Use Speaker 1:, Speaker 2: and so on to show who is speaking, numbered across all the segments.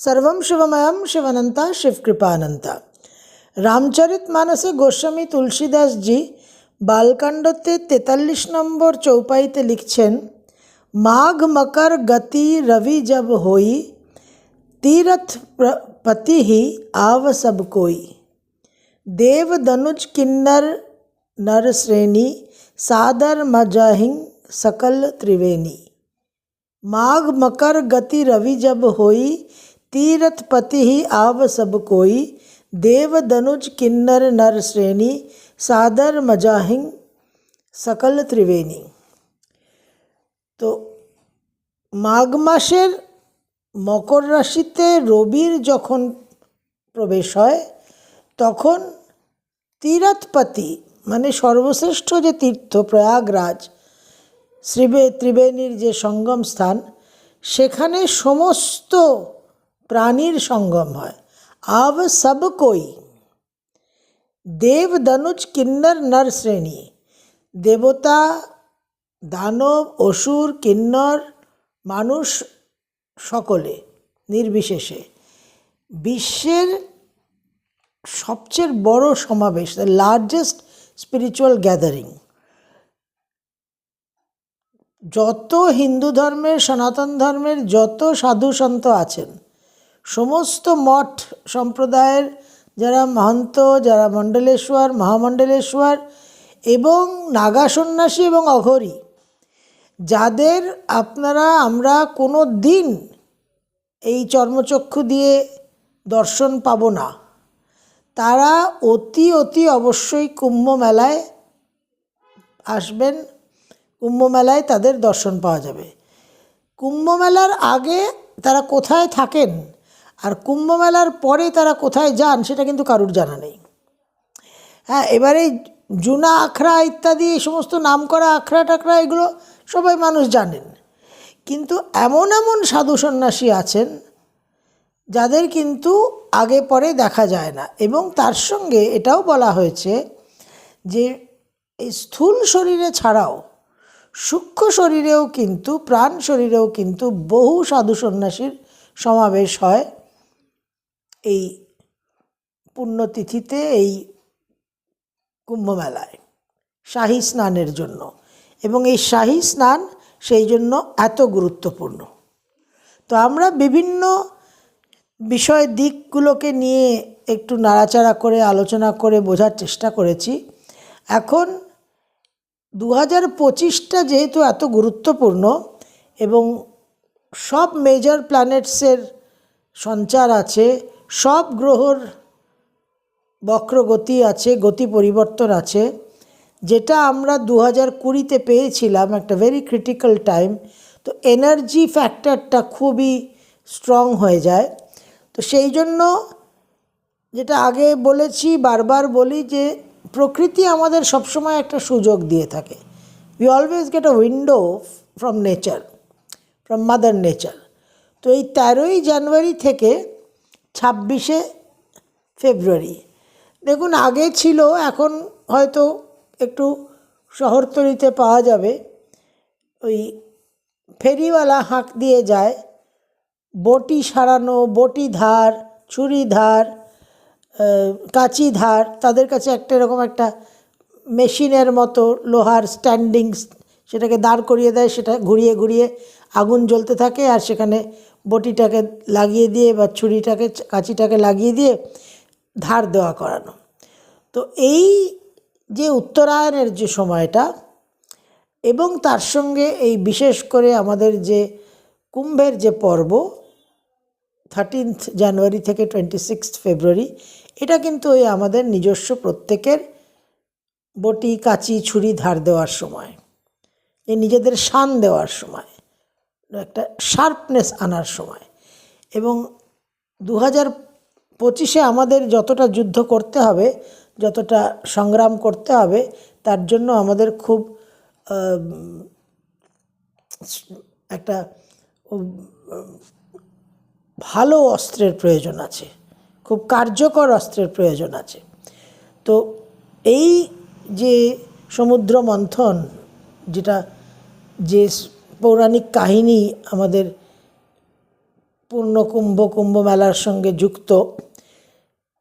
Speaker 1: सर्वं शिवमयं शिवनंता शिवकृपानंता রামচরিত মানসে গোস্বামী তুলসীদাসজি বালকাণ্ডতে তেতাল্লিশ নম্বর চৌপাইতে লিখছেন মাঘ মকর গতি রবি জব হই तीरथ प्र- पति ही आव सब कोई देव दनुज किन्नर नर श्रेणी सादर मजहिंग सकल त्रिवेणी माघ मकर गति रवि जब होई तीरथ पति ही आव सब कोई देव दनुज किन्नर नर श्रेणी सादर मजाहिंग सकल त्रिवेणी তো মাঘ মাসের মকর রাশিতে রবির যখন প্রবেশ হয় তখন তীরথপতি মানে সর্বশ্রেষ্ঠ যে তীর্থ প্রয়াগরাজ শ্রীবে ত্রিবেণীর যে সঙ্গম স্থান সেখানে সমস্ত প্রাণীর সঙ্গম হয়। আব সব কই। দেব দনুজ কিন্নর নর শ্রেণি। দেবতা, দানব, অসুর, কিন্নর, মানুষ সকলে নির্বিশেষে। বিশ্বের সবচেয়ে বড় সমাবেশ দ্য লার্জেস্ট স্পিরিচুয়াল গ্যাদারিং যত হিন্দু ধর্মের, সনাতন ধর্মের যত সাধু সন্ত আছেন সমস্ত মঠ সম্প্রদায়ের যারা মহন্ত, যারা মণ্ডলেশ্বর, মহামণ্ডলেশ্বর এবং নাগা সন্ন্যাসী এবং অঘরী, যাদের আপনারা আমরা কোনো দিন এই চর্মচক্ষু দিয়ে দর্শন পাব না, তারা অতি অতি অবশ্যই কুম্ভ মেলায় আসবেন। কুম্ভ মেলায় তাদের দর্শন পাওয়া যাবে। কুম্ভ মেলার আগে তারা কোথায় থাকেন? আর কুম্ভমেলার পরে তারা কোথায় যান সেটা কিন্তু কারুর জানা নেই। হ্যাঁ এবারে জুনা, আখড়া ইত্যাদি, এই সমস্ত নাম করা আখড়া টাখড়া, এগুলো সবাই মানুষ জানেন। কিন্তু এমন এমন সাধু সন্ন্যাসী আছেন যাদের কিন্তু আগে পরে দেখা যায় না। এবং তার সঙ্গে এটাও বলা হয়েছে যে, এই স্থূল শরীরে ছাড়াও সূক্ষ্ম শরীরেও কিন্তু, প্রাণ শরীরেও কিন্তু বহু সাধু সন্ন্যাসীর সমাবেশ হয়। এই পুণ্যতিথিতে এই কুম্ভমেলায় শাহী স্নানের জন্য। এবং এই শাহী স্নান সেই জন্য এত গুরুত্বপূর্ণ। তো আমরা বিভিন্ন বিষয় দিকগুলোকে নিয়ে একটু নাড়াচাড়া করে, আলোচনা করে, বোঝার চেষ্টা করেছি। এখন দু হাজার পঁচিশটা যেহেতু এত গুরুত্বপূর্ণ এবং সব মেজর প্ল্যানেটসের সঞ্চার আছে সব গ্রহর বক্রগতি আছে, গতি পরিবর্তন আছে। যেটা আমরা দু হাজার কুড়িতে পেয়েছিলাম একটা ভেরি ক্রিটিক্যাল টাইম তো এনার্জি ফ্যাক্টরটা খুবই স্ট্রং হয়ে যায়। তো সেই জন্য যেটা আগে বলেছি, বারবার বলি যে প্রকৃতি আমাদের সবসময় একটা সুযোগ দিয়ে থাকে। We always get a window from nature from mother nature তো এই তেরোই জানুয়ারি থেকে ছাব্বিশে ফেব্রুয়ারি। দেখুন, আগে ছিল, এখন হয়তো একটু শহরতলিতে পাওয়া যাবে। ওই ফেরিওয়ালা হাঁক দিয়ে যায়, বটি সারানো, বটি ধার, ছুরি ধার কাঁচি ধার, তাদের কাছে একটা এরকম একটা মেশিনের মতো লোহার স্ট্যান্ডিং সেটাকে দাঁড় করিয়ে দেয়, সেটা ঘুরিয়ে ঘুরিয়ে আগুন জ্বলতে থাকে, আর সেখানে বটিটাকে লাগিয়ে দিয়ে বা ছুরিটাকে, কাঁচিটাকে লাগিয়ে দিয়ে ধার দেওয়া করানো। তো এই যে উত্তরায়ণের যে সময়টা এবং তার সঙ্গে এই বিশেষ করে আমাদের যে কুম্ভের যে পর্ব থার্টিনথ জানুয়ারি থেকে টোয়েন্টি সিক্স ফেব্রুয়ারি এটা কিন্তু ওই আমাদের নিজস্ব প্রত্যেকের বটি, কাঁচি, ছুরি ধার দেওয়ার সময়। এই নিজেদের শান দেওয়ার সময়। একটা শার্পনেস আনার সময়। এবং দু হাজার পঁচিশে আমাদের যতটা যুদ্ধ করতে হবে, যতটা সংগ্রাম করতে হবে, তার জন্য আমাদের খুব একটা ভালো অস্ত্রের প্রয়োজন আছে, খুব কার্যকর অস্ত্রের প্রয়োজন আছে। তো এই যে সমুদ্র মন্থন, যেটা যে পৌরাণিক কাহিনী আমাদের পূর্ণ কুম্ভ কুম্ভ মেলার সঙ্গে যুক্ত।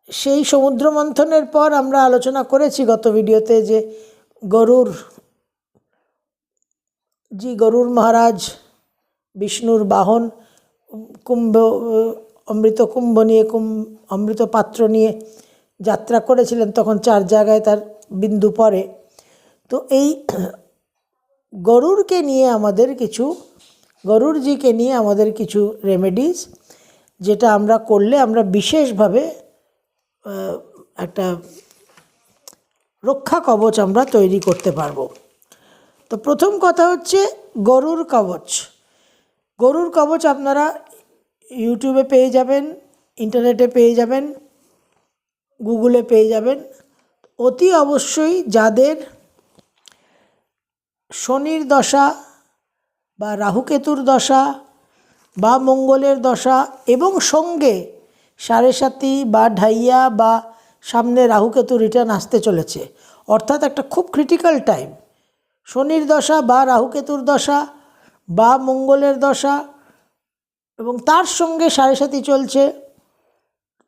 Speaker 1: সেই সমুদ্র মন্থনের পর আমরা আলোচনা করেছি গত ভিডিওতে যে গরুর, জি, গরুর মহারাজ বিষ্ণুর বাহন, কুম্ভ, অমৃত কুম্ভ নিয়ে, কুম, অমৃত পাত্র নিয়ে যাত্রা করেছিলেন। তখন চার জায়গায় তার বিন্দু পরে তো এই গরুরকে নিয়ে আমাদের কিছু, গরুরজিকে নিয়ে আমাদের কিছু রেমেডিস যেটা আমরা করলে আমরা বিশেষভাবে একটা রক্ষা কবচ আমরা তৈরি করতে পারব। তো প্রথম কথা হচ্ছে গরুর কবচ। গরুর কবচ আপনারা ইউটিউবে পেয়ে যাবেন ইন্টারনেটে পেয়ে যাবেন গুগলে পেয়ে যাবেন। অতি অবশ্যই যাদের শনির দশা বা রাহুকেতুর দশা বা মঙ্গলের দশা এবং সঙ্গে সাড়ে সাতি বা ঢাইয়া বা সামনে রাহুকেতু রিটার্ন আসতে চলেছে। অর্থাৎ একটা খুব ক্রিটিক্যাল টাইম শনির দশা বা রাহুকেতুর দশা বা মঙ্গলের দশা এবং তার সঙ্গে সাড়ে সাতি চলছে,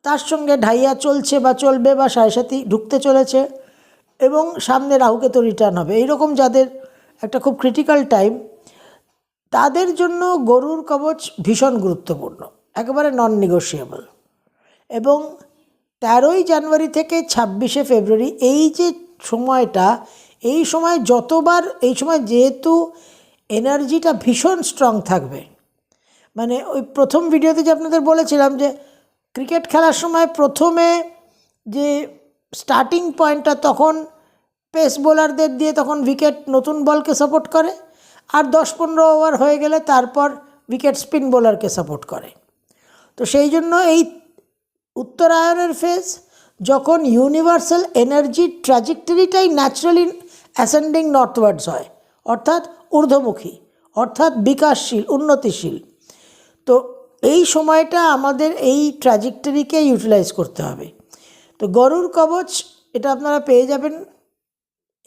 Speaker 1: তার সঙ্গে ঢাইয়া চলছে বা চলবে বা সাড়ে সাতি ঢুকতে চলেছে এবং সামনে রাহুকেতু রিটার্ন হবে। এইরকম যাদের একটা খুব ক্রিটিক্যাল টাইম তাদের জন্য গরুর কবচ ভীষণ গুরুত্বপূর্ণ, একেবারে নন নেগোশিয়েবল এবং তেরোই জানুয়ারি থেকে ছাব্বিশে ফেব্রুয়ারি এই যে সময়টা, এই সময় যতবার, এই সময় যেহেতু এনার্জিটা ভীষণ স্ট্রং থাকবে মানে ওই প্রথম ভিডিওতে যে আপনাদের বলেছিলাম যে ক্রিকেট খেলার সময় প্রথমে যে স্টার্টিং পয়েন্টটা তখন পেস বোলারদের দিয়ে তখন উইকেট নতুন বলকে সাপোর্ট করে। আর দশ পনেরো ওভার হয়ে গেলে তারপর উইকেট স্পিন বোলারকে সাপোর্ট করে। তো সেই জন্য এই উত্তরায়ণের ফেজ যখন ইউনিভার্সাল এনার্জি ট্র্যাজেক্টরিটাই ন্যাচারালি অ্যাসেন্ডিং নর্থওয়ার্ডস হয়, অর্থাৎ ঊর্ধ্বমুখী, অর্থাৎ বিকাশশীল, উন্নতিশীল, তো এই সময়টা আমাদের এই ট্র্যাজেক্টরিকে ইউটিলাইজ করতে হবে। তো গরুর কবচ, এটা আপনারা পেয়ে যাবেন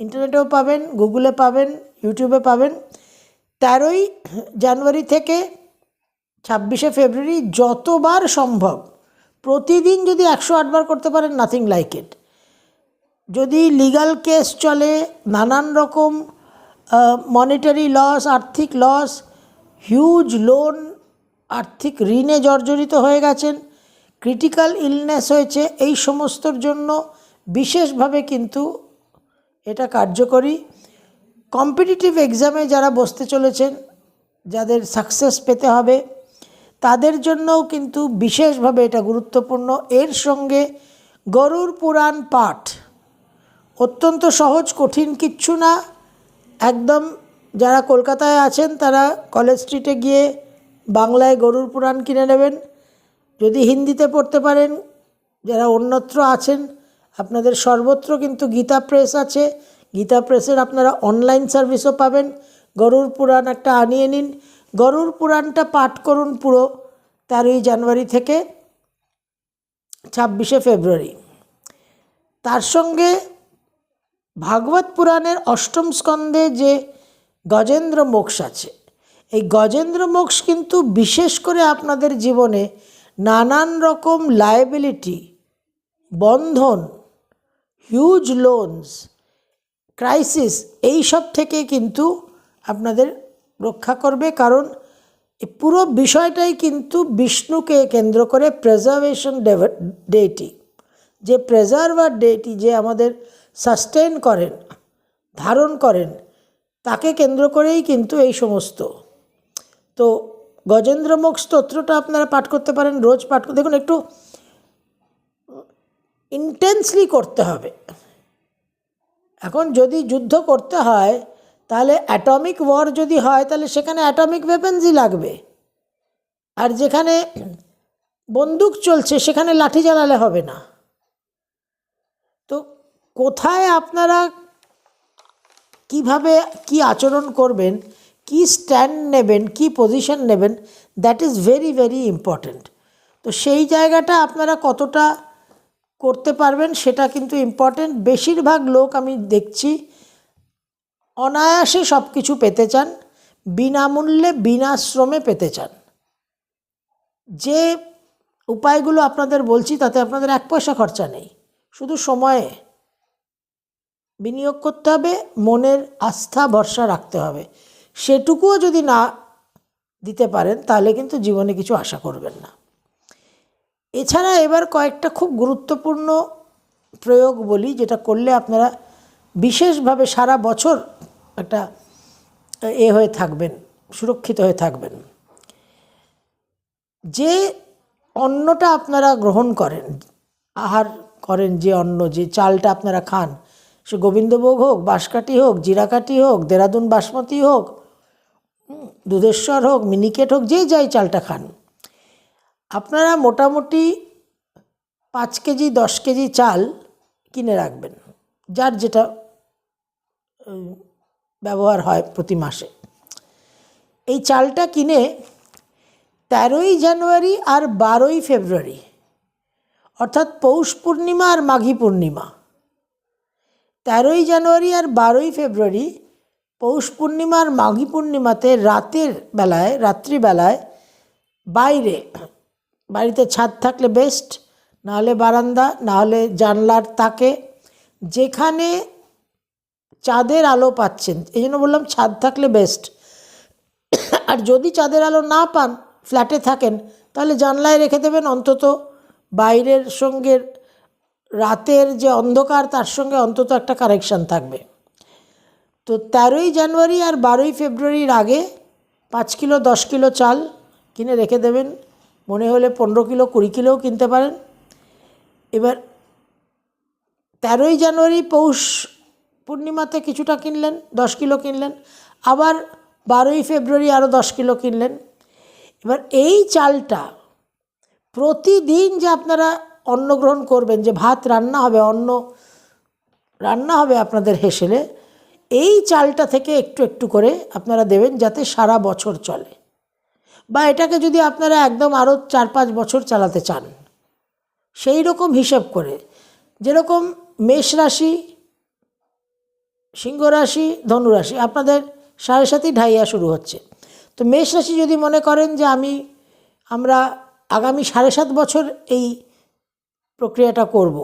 Speaker 1: ইন্টারনেটেও পাবেন, গুগলে পাবেন, ইউটিউবে পাবেন। তেরোই জানুয়ারি থেকে ছাব্বিশে ফেব্রুয়ারি যতবার সম্ভব, প্রতিদিন যদি একশো আটবার করতে পারেন নাথিং লাইক ইট যদি লিগাল কেস চলে, নানান রকম মনিটারি লস আর্থিক লস হিউজ লোন আর্থিক ঋণে জর্জরিত হয়ে গেছেন ক্রিটিক্যাল ইলনেস হয়েছে, এই সমস্তর জন্য বিশেষভাবে কিন্তু এটা কার্যকরী। কম্পিটিটিভ এক্সামে যারা বসতে চলেছেন, যাদের সাকসেস পেতে হবে, তাদের জন্যও কিন্তু বিশেষভাবে এটা গুরুত্বপূর্ণ। এর সঙ্গে গরুর পুরাণ পাঠ অত্যন্ত সহজ, কঠিন কিচ্ছু না। একদম যারা কলকাতায় আছেন, তারা কলেজ স্ট্রিটে গিয়ে বাংলায় গরুর পুরাণ কিনে নেবেন। যদি হিন্দিতে পড়তে পারেন, যারা অন্যত্র আছেন আপনাদের সর্বত্র কিন্তু গীতা প্রেস আছে। গীতা প্রেসের আপনারা অনলাইন সার্ভিসও পাবেন। গরুর পুরাণ একটা আনিয়ে নিন। গরুর পুরাণটা পাঠ করুন পুরো তেরোই জানুয়ারি থেকে ছাব্বিশে ফেব্রুয়ারি। তার সঙ্গে ভাগবত পুরাণের অষ্টম স্কন্ধে যে গজেন্দ্র মোক্ষ আছে, এই গজেন্দ্র মোক্ষ কিন্তু বিশেষ করে আপনাদের জীবনে নানান রকম লায়াবিলিটি বন্ধন হিউজ লোনস ক্রাইসিস এই সব থেকে কিন্তু আপনাদের রক্ষা করবে। কারণ পুরো বিষয়টাই কিন্তু বিষ্ণুকে কেন্দ্র করে প্রেজার্ভেশন ডেটি যে প্রেজার্ভার ডেটি যে আমাদের সাস্টেন করেন, ধারণ করেন, তাকে কেন্দ্র করেই কিন্তু এই সমস্ত। তো গজেন্দ্রমুখ স্তোত্রটা আপনারা পাঠ করতে পারেন, রোজ পাঠ দেখুন, একটু ইন্টেন্সলি করতে হবে। এখন যদি যুদ্ধ করতে হয়, তাহলে অ্যাটমিক ওয়ার যদি হয়, তাহলে সেখানে অ্যাটমিক ওয়েপেন্সই লাগবে। আর যেখানে বন্দুক চলছে, সেখানে লাঠি চালালে হবে না। তো কোথায় আপনারা কীভাবে কি আচরণ করবেন, কি স্ট্যান্ড নেবেন, কি পজিশন নেবেন that is very very important তো সেই জায়গাটা আপনারা কতটা করতে পারবেন, সেটা কিন্তু ইম্পর্ট্যান্ট বেশিরভাগ লোক আমি দেখছি অনায়াসে সব কিছু পেতে চান, বিনামূল্যে বিনা শ্রমে পেতে চান। যে উপায়গুলো আপনাদের বলছি, তাতে আপনাদের এক পয়সা খরচা নেই। শুধু সময়ে বিনিয়োগ করতে হবে, মনের আস্থা, ভরসা রাখতে হবে। সেটুকুও যদি না দিতে পারেন, তাহলে কিন্তু জীবনে কিছু আশা করবেন না। এছাড়া এবার কয়েকটা খুব গুরুত্বপূর্ণ প্রয়োগ বলি, যেটা করলে আপনারা বিশেষভাবে সারা বছর একটা এ হয়ে থাকবেন, সুরক্ষিত হয়ে থাকবেন। যে অন্নটা আপনারা গ্রহণ করেন, আহার করেন যে অন্ন, যে চালটা আপনারা খান, সে গোবিন্দভোগ হোক, বাঁশকাঠি হোক, জিরাকাঠি হোক, দেরাদুন বাসমতি হোক দুধেশ্বর হোক, মিনিকেট হোক, যে যাই চালটা খান আপনারা মোটামুটি পাঁচ কেজি, দশ কেজি চাল কিনে রাখবেন, যার যেটা ব্যবহার হয় প্রতি মাসে। এই চালটা কিনে তেরোই জানুয়ারি আর বারোই ফেব্রুয়ারি, অর্থাৎ পৌষ পূর্ণিমা আর মাঘী পূর্ণিমা, তেরোই জানুয়ারি আর বারোই ফেব্রুয়ারি পৌষ পূর্ণিমা আর মাঘী পূর্ণিমাতে রাতের বেলায়, রাত্রিবেলায় বাইরে বাড়িতে ছাদ থাকলে বেস্ট নাহলে বারান্দা, নাহলে জানলার তাকে। যেখানে চাঁদের আলো পাচ্ছেন, এই জন্য বললাম ছাদ থাকলে বেস্ট আর যদি চাঁদের আলো না পান ফ্ল্যাটে থাকেন, তাহলে জানলায় রেখে দেবেন অন্তত বাইরের সঙ্গে রাতের যে অন্ধকার, তার সঙ্গে অন্তত একটা কানেকশান থাকবে। তো তেরোই জানুয়ারি আর বারোই ফেব্রুয়ারির আগে পাঁচ কিলো, দশ কিলো চাল কিনে রেখে দেবেন। মনে হলে পনেরো কিলো, কুড়ি কিলোও কিনতে পারেন। এবার তেরোই জানুয়ারি পৌষ পূর্ণিমাতে কিছুটা কিনলেন, দশ কিলো কিনলেন। আবার বারোই ফেব্রুয়ারি আরও দশ কিলো কিনলেন। এবার এই চালটা প্রতিদিন যে আপনারা অন্ন গ্রহণ করবেন, যে ভাত রান্না হবে, অন্ন রান্না হবে আপনাদের হেসেলে, এই চালটা থেকে একটু একটু করে আপনারা দেবেন যাতে সারা বছর চলে। বা এটাকে যদি আপনারা একদম আরও চার পাঁচ বছর চালাতে চান, সেই রকম হিসেব করে, যেরকম মেষ রাশি, সিংহ রাশি, ধনু রাশি, আপনাদের সাড়ে সাতই ঢাইয়া শুরু হচ্ছে। তো মেষ রাশি যদি মনে করেন যে আমি, আমরা আগামী সাড়ে সাত বছর এই প্রক্রিয়াটা করব,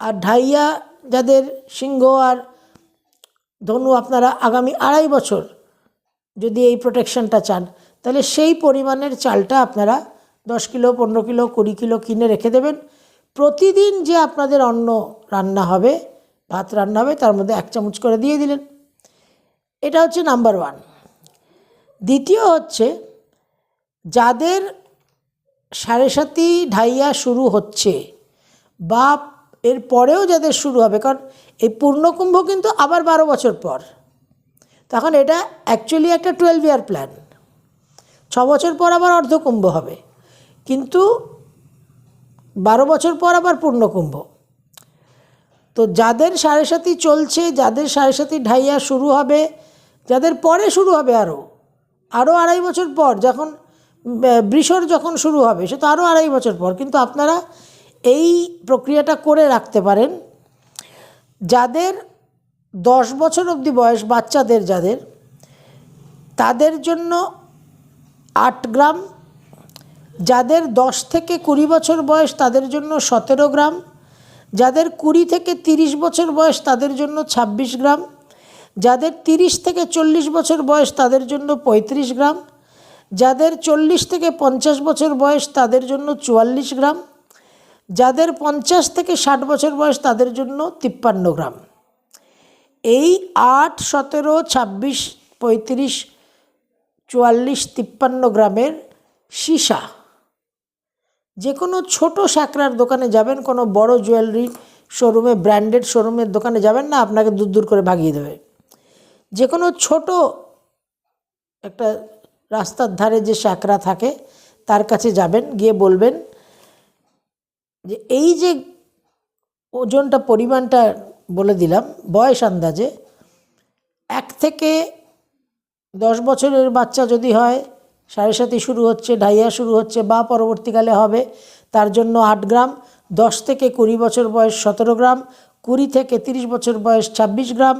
Speaker 1: আর ঢাইয়া যাদের সিংহ আর ধনু আপনারা আগামী আড়াই বছর যদি এই প্রোটেকশনটা চান তাহলে সেই পরিমাণের চালটা আপনারা দশ কিলো, পনেরো কিলো, কুড়ি কিলো কিনে রেখে দেবেন। প্রতিদিন যে আপনাদের অন্ন রান্না হবে, ভাত রান্না হবে, তার মধ্যে এক চামচ করে দিয়ে দিলেন। এটা হচ্ছে নাম্বার ওয়ান। দ্বিতীয় হচ্ছে, যাদের সাড়ে সাতি ঢাইয়া শুরু হচ্ছে বা এর পরেও যাদের শুরু হবে, কারণ এই পূর্ণকুম্ভ কিন্তু আবার বারো বছর পর। তখন এটা অ্যাকচুয়ালি একটা টুয়েলভ ইয়ার প্ল্যান ছ বছর পর আবার অর্ধকুম্ভ হবে। কিন্তু বারো বছর পর আবার পূর্ণকুম্ভ। তো যাদের সাড়ে সাতি চলছে, যাদের সাড়ে সাতি ঢাইয়া শুরু হবে, যাদের পরে শুরু হবে আরও আরও আড়াই বছর পর যখন বৃষর যখন শুরু হবে, সে তো আরও আড়াই বছর পর। কিন্তু আপনারা এই প্রক্রিয়াটা করে রাখতে পারেন। যাদের দশ বছর অবধি বয়স, বাচ্চাদের যাদের, তাদের জন্য আট গ্রাম। যাদের দশ থেকে কুড়ি বছর বয়স তাদের জন্য সতেরো গ্রাম। যাদের কুড়ি থেকে তিরিশ বছর বয়স তাদের জন্য ছাব্বিশ গ্রাম। যাদের তিরিশ থেকে চল্লিশ বছর বয়স তাদের জন্য পঁয়ত্রিশ গ্রাম। যাদের চল্লিশ থেকে পঞ্চাশ বছর বয়স তাদের জন্য চুয়াল্লিশ গ্রাম। যাদের পঞ্চাশ থেকে ষাট বছর বয়স তাদের জন্য তিপ্পান্ন গ্রাম। এই আট, সতেরো, ছাব্বিশ, পঁয়ত্রিশ চুয়াল্লিশ তিপ্পান্ন গ্রামের সীসা। যে কোনো ছোটো স্যাকরার দোকানে যাবেন, কোনো বড় জুয়েলারি শোরুমে, ব্র্যান্ডেড শোরুমের দোকানে যাবেন না, আপনাকে দূর দূর করে ভাগিয়ে দেবে। যে কোনো ছোট একটা রাস্তার ধারে যে স্যাকরা থাকে, তার কাছে যাবেন, গিয়ে বলবেন যে, এই যে ওজনটা, পরিমাণটা বলে দিলাম, বয়স আন্দাজে, এক থেকে দশ বছরের বাচ্চা যদি হয়, সাড়ে সাতি শুরু হচ্ছে, ঢাইয়া শুরু হচ্ছে বা পরবর্তীকালে হবে, তার জন্য আট গ্রাম, দশ থেকে কুড়ি বছর বয়স সতেরো গ্রাম, কুড়ি থেকে তিরিশ বছর বয়স ছাব্বিশ গ্রাম,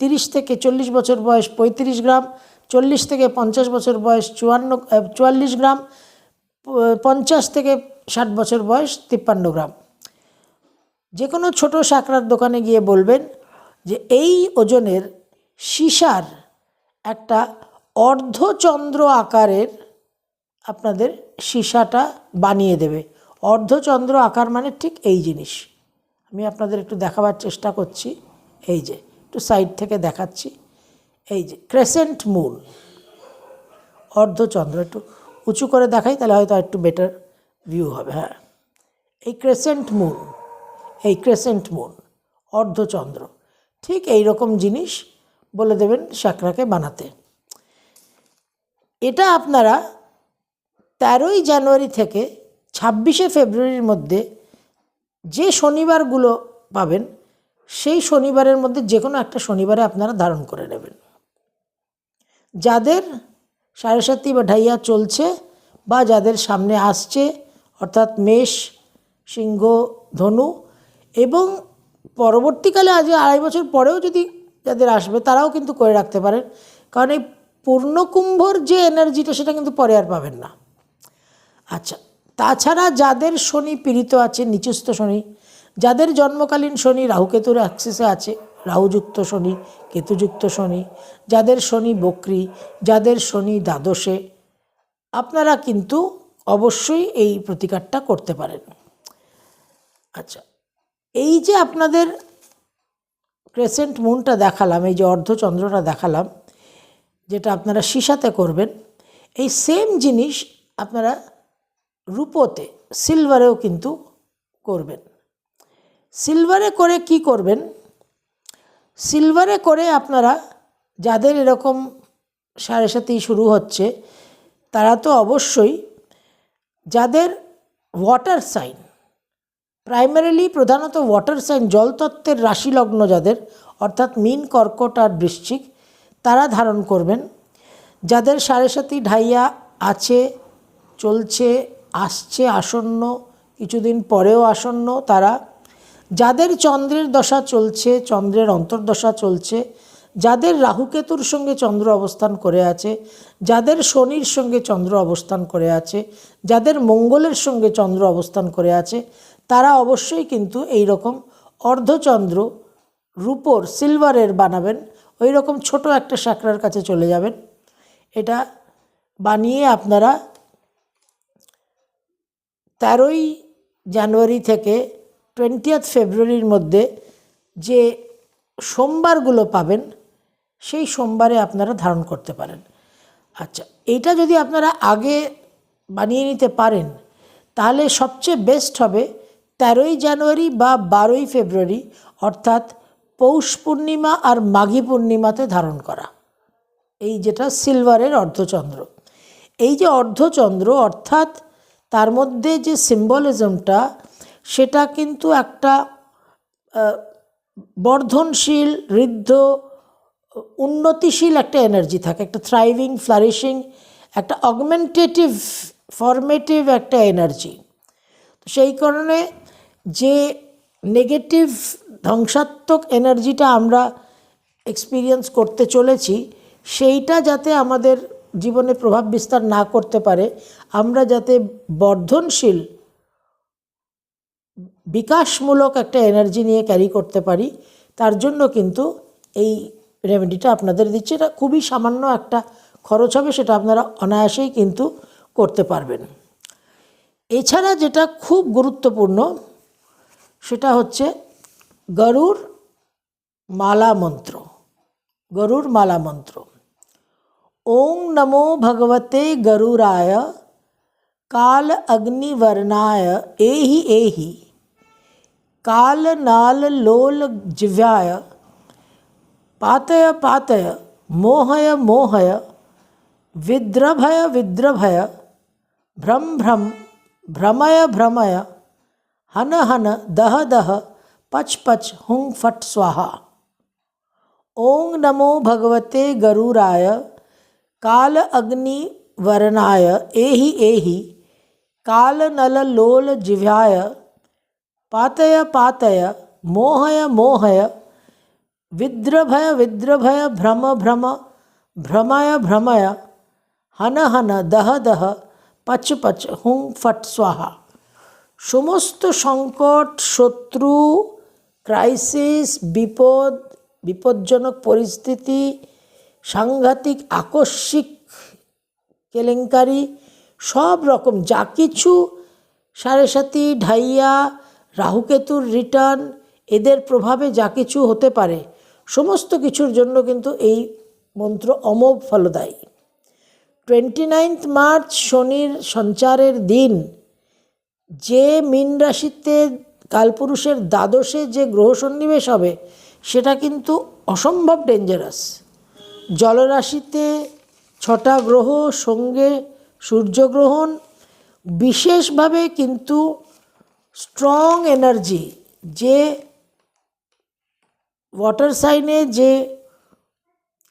Speaker 1: তিরিশ থেকে চল্লিশ বছর বয়স পঁয়ত্রিশ গ্রাম, চল্লিশ থেকে পঞ্চাশ বছর বয়স চুয়ান্ন চুয়াল্লিশ গ্রাম পঞ্চাশ থেকে ষাট বছর বয়স তিপ্পান্ন গ্রাম। যে কোনো ছোটো সাঁকড়ার দোকানে গিয়ে বলবেন যে, এই ওজনের সীসার একটা অর্ধচন্দ্র আকারের আপনাদের সীসাটা বানিয়ে দেবে। অর্ধচন্দ্র আকার মানে ঠিক এই জিনিস। আমি আপনাদের একটু দেখাবার চেষ্টা করছি। এই যে, একটু সাইড থেকে দেখাচ্ছি। এই যে, ক্রেসেন্ট মুন অর্ধচন্দ্র, একটু উঁচু করে দেখাই, তাহলে হয়তো একটু বেটার ভিউ হবে হ্যাঁ। এই ক্রেসেন্ট মুন এই ক্রেসেন্ট মুন অর্ধচন্দ্র, ঠিক এই রকম জিনিস বলে দেবেন শাকরাকে বানাতে। এটা আপনারা তেরোই জানুয়ারি থেকে ছাব্বিশে ফেব্রুয়ারির মধ্যে যে শনিবারগুলো পাবেন, সেই শনিবারের মধ্যে যে কোনো একটা শনিবারে আপনারা ধারণ করে নেবেন। যাদের সাড়ে সাতটি বা ঢাইয়া চলছে বা যাদের সামনে আসছে, অর্থাৎ মেষ, সিংহ, ধনু এবং পরবর্তীকালে আজ আড়াই বছর পরেও যদি যাদের আসবে তারাও কিন্তু করে রাখতে পারেন। কারণ এই পূর্ণকুম্ভর যে এনার্জিটা সেটা কিন্তু পরে আর পাবেন না। আচ্ছা তাছাড়া যাদের শনি পীড়িত আছে, নিচস্থ শনি, যাদের জন্মকালীন শনি রাহুকেতুর অ্যাক্সেসে আছে, রাহুযুক্ত শনি, কেতুযুক্ত শনি, যাদের শনি বক্রি, যাদের শনি দ্বাদশে, আপনারা কিন্তু অবশ্যই এই প্রতিকারটা করতে পারেন। আচ্ছা এই যে আপনাদের ক্রেসেন্ট মুনটা দেখালাম, এই যে অর্ধচন্দ্রটা দেখালাম, যেটা আপনারা সীসাতে করবেন, এই সেম জিনিস আপনারা রূপোতে, সিলভারেও কিন্তু করবেন। সিলভারে করে কি করবেন? সিলভারে করে আপনারা যাদের এরকম সাড়ে সাথেই শুরু হচ্ছে, তারা তো অবশ্যই যাদের ওয়াটার সাইন প্রাইমারিলি প্রধানত ওয়াটার সাইন জলতত্ত্বের রাশিলগ্ন যাদের, অর্থাৎ মিন কর্কট আর বৃশ্চিক, তারা ধারণ করবেন। যাদের সাড়ে সাথী ঢাইয়া আছে, চলছে, আসছে, আসন্ন, কিছুদিন পরেও আসন্ন তারা। যাদের চন্দ্রের দশা চলছে, চন্দ্রের অন্তর্দশা চলছে, যাদের রাহুকেতুর সঙ্গে চন্দ্র অবস্থান করে আছে, যাদের শনির সঙ্গে চন্দ্র অবস্থান করে আছে, যাদের মঙ্গলের সঙ্গে চন্দ্র অবস্থান করে আছে তারা অবশ্যই কিন্তু এই রকম অর্ধচন্দ্র রূপোর সিলভারের বানাবেন। ওই রকম ছোট একটা সাঁকড়ার কাছে চলে যাবেন। এটা বানিয়ে আপনারা তেরোই জানুয়ারি থেকে টোয়েন্টিয়াথ ফেব্রুয়ারির মধ্যে যে সোমবারগুলো পাবেন, সেই সোমবারে আপনারা ধারণ করতে পারেন। আচ্ছা এইটা যদি আপনারা আগে বানিয়ে নিতে পারেন, তাহলে সবচেয়ে বেস্ট হবে তেরোই জানুয়ারি বা বারোই ফেব্রুয়ারি, অর্থাৎ পৌষ পূর্ণিমা আর মাঘী পূর্ণিমাতে ধারণ করা। এই যেটা সিলভারের অর্ধচন্দ্র। এই যে অর্ধচন্দ্র, অর্থাৎ তার মধ্যে যে সিম্বলিজমটা, সেটা কিন্তু একটা বর্ধনশীল, ঋদ্ধ, উন্নতিশীল একটা এনার্জি থাকে, একটা থ্রাইভিং ফ্লারিশিং একটা অগমেন্টেটিভ ফর্মেটিভ একটা এনার্জি সেই কারণে যে নেগেটিভ ধ্বংসাত্মক এনার্জিটা আমরা এক্সপিরিয়েন্স করতে চলেছি, সেইটা যাতে আমাদের জীবনে প্রভাব বিস্তার না করতে পারে, আমরা যাতে বর্ধনশীল, বিকাশমূলক একটা এনার্জি নিয়ে ক্যারি করতে পারি, তার জন্য কিন্তু এই রেমেডিটা আপনাদের দিচ্ছে। এটা খুবই সামান্য একটা খরচ হবে, সেটা আপনারা অনায়াসেই কিন্তু করতে পারবেন। এছাড়া যেটা খুব গুরুত্বপূর্ণ সেটা হচ্ছে গরুর মালা মন্ত্র গরুর মালা মন্ত্র ওং নমো ভগবতে গরুরায় काल अग्निवर्णाय एहि एहि काल नाल लोल जिव्याय पातय पातय मोहय मोहय विद्रभय विद्रभय भ्रम भ्रम भ्रमय भ्रमय हन हन दह दह पच पच हुं फट स्वाहा। ओं नमो भगवते गरुराय, काल अग्नि वरनाय एहि एहि, काल नल लोल जिह्वाय पातय पातय, मोहय मोहय, विद्रभय विद्रभय, भ्रम भ्रम, भ्रमय भ्रमय, हन हन दह दह, पच पच हुं फट स्वाहा। সমস্ত সংকট, শত্রু ক্রাইসিস বিপদ, বিপজ্জনক পরিস্থিতি, সাংঘাতিক, আকস্মিক, কেলেঙ্কারি, সব রকম, যা কিছু সাড়ে সাতি, ঢাইয়া, রাহুকেতুর রিটার্ন এদের প্রভাবে যা কিছু হতে পারে, সমস্ত কিছুর জন্য কিন্তু এই মন্ত্র অমোঘ ফলদায়ী। টোয়েন্টি নাইনথ মার্চ শনির সঞ্চারের দিন। যে মীন রাশিতে কালপুরুষের দ্বাদশে যে গ্রহ সন্নিবেশ হবে, সেটা কিন্তু অসম্ভব ডেঞ্জারাস জলরাশিতে ছটা গ্রহ, সঙ্গে সূর্যগ্রহণ, বিশেষভাবে কিন্তু স্ট্রং এনার্জি যে ওয়াটার সাইনে যে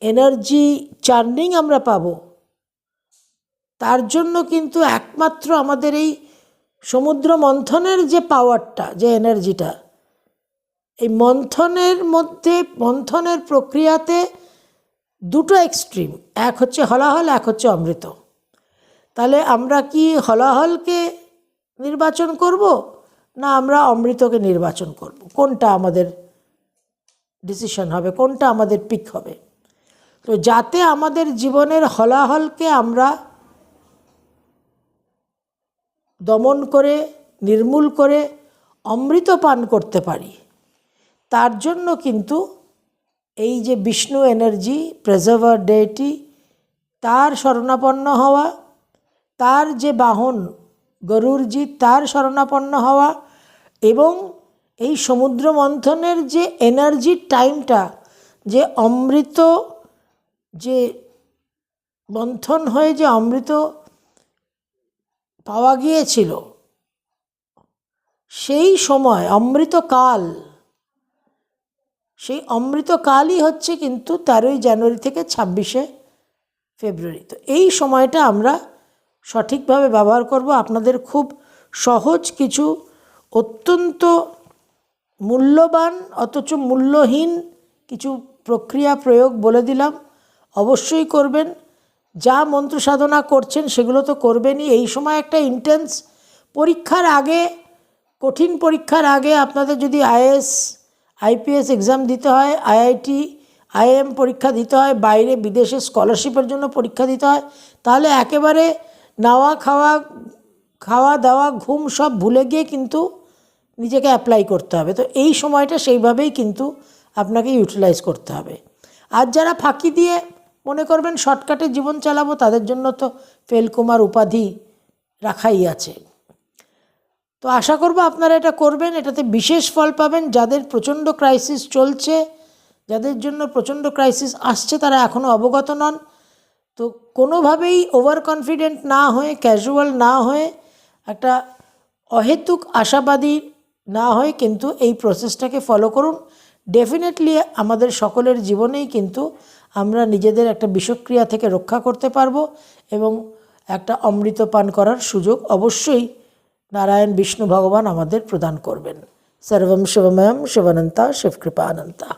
Speaker 1: এনার্জি চার্নিং আমরা পাবো, তার জন্য কিন্তু একমাত্র আমাদের এই সমুদ্র মন্থনের যে পাওয়ারটা যে এনার্জিটা এই মন্থনের মধ্যে, মন্থনের প্রক্রিয়াতে দুটো এক্সট্রিম এক হচ্ছে হলাহল, এক হচ্ছে অমৃত। তাহলে আমরা কি হলাহলকে নির্বাচন করব, না আমরা অমৃতকে নির্বাচন করব? কোনটা আমাদের ডিসিশন হবে, কোনটা আমাদের পিক হবে? তো যাতে আমাদের জীবনের হলাহলকে আমরা দমন করে, নির্মূল করে, অমৃত পান করতে পারি। তার জন্য কিন্তু এই যে বিষ্ণু এনার্জি প্রেজার্ভার ডেটি তার শরণাপন্ন হওয়া, তার যে বাহন গরুরজি, তার শরণাপন্ন হওয়া এবং এই সমুদ্র মন্থনের যে এনার্জি টাইমটা যে অমৃত, যে মন্থন হয়ে যে অমৃত পাওয়া গিয়েছিল। সেই সময় অমৃতকাল, সেই অমৃতকালই হচ্ছে কিন্তু তেরোই জানুয়ারি থেকে ছাব্বিশে ফেব্রুয়ারি। তো এই সময়টা আমরা সঠিকভাবে ব্যবহার করব। আপনাদের খুব সহজ কিছু অত্যন্ত মূল্যবান অথচ মূল্যহীন কিছু প্রক্রিয়া প্রয়োগ বলে দিলাম। অবশ্যই করবেন। যা মন্ত্র সাধনা করছেন সেগুলো তো করবেনই। এই সময় একটা ইন্টেন্স পরীক্ষার আগে, কঠিন পরীক্ষার আগে আপনাদের যদি আইএস, আইপিএস এক্সাম দিতে হয়, আইআইটি, আইএম পরীক্ষা দিতে হয়, বাইরে বিদেশে স্কলারশিপের জন্য পরীক্ষা দিতে হয়, তাহলে একেবারে নাওয়া, খাওয়া খাওয়া দাওয়া, ঘুম সব ভুলে গিয়ে কিন্তু নিজেকে অ্যাপ্লাই করতে হবে। তো এই সময়টা সেইভাবেই কিন্তু আপনাকে ইউটিলাইজ করতে হবে। আর যারা ফাঁকি দিয়ে মনে করবেন শর্টকাটে জীবন চালাবো, তাদের জন্য তো ফেলকুমার উপাধি রাখাই আছে। তো আশা করব আপনারা এটা করবেন, এটাতে বিশেষ ফল পাবেন। যাদের প্রচণ্ড ক্রাইসিস চলছে, যাদের জন্য প্রচণ্ড ক্রাইসিস আসছে, তারা এখনও অবগত নন। তো কোনোভাবেই ওভার কনফিডেন্ট না হয়ে ক্যাজুয়াল না হয়ে, একটা অহেতুক আশাবাদী না হয়ে কিন্তু এই প্রসেসটাকে ফলো করুন। ডেফিনেটলি আমাদের সকলের জীবনেই কিন্তু আমরা নিজেদের একটা বিষক্রিয়া থেকে রক্ষা করতে পারব এবং একটা অমৃত পান করার সুযোগ অবশ্যই নারায়ণ, বিষ্ণু, ভগবান আমাদের প্রদান করবেন। সর্বম শিবময়ম শিবানন্তা শিবকৃপানন্তা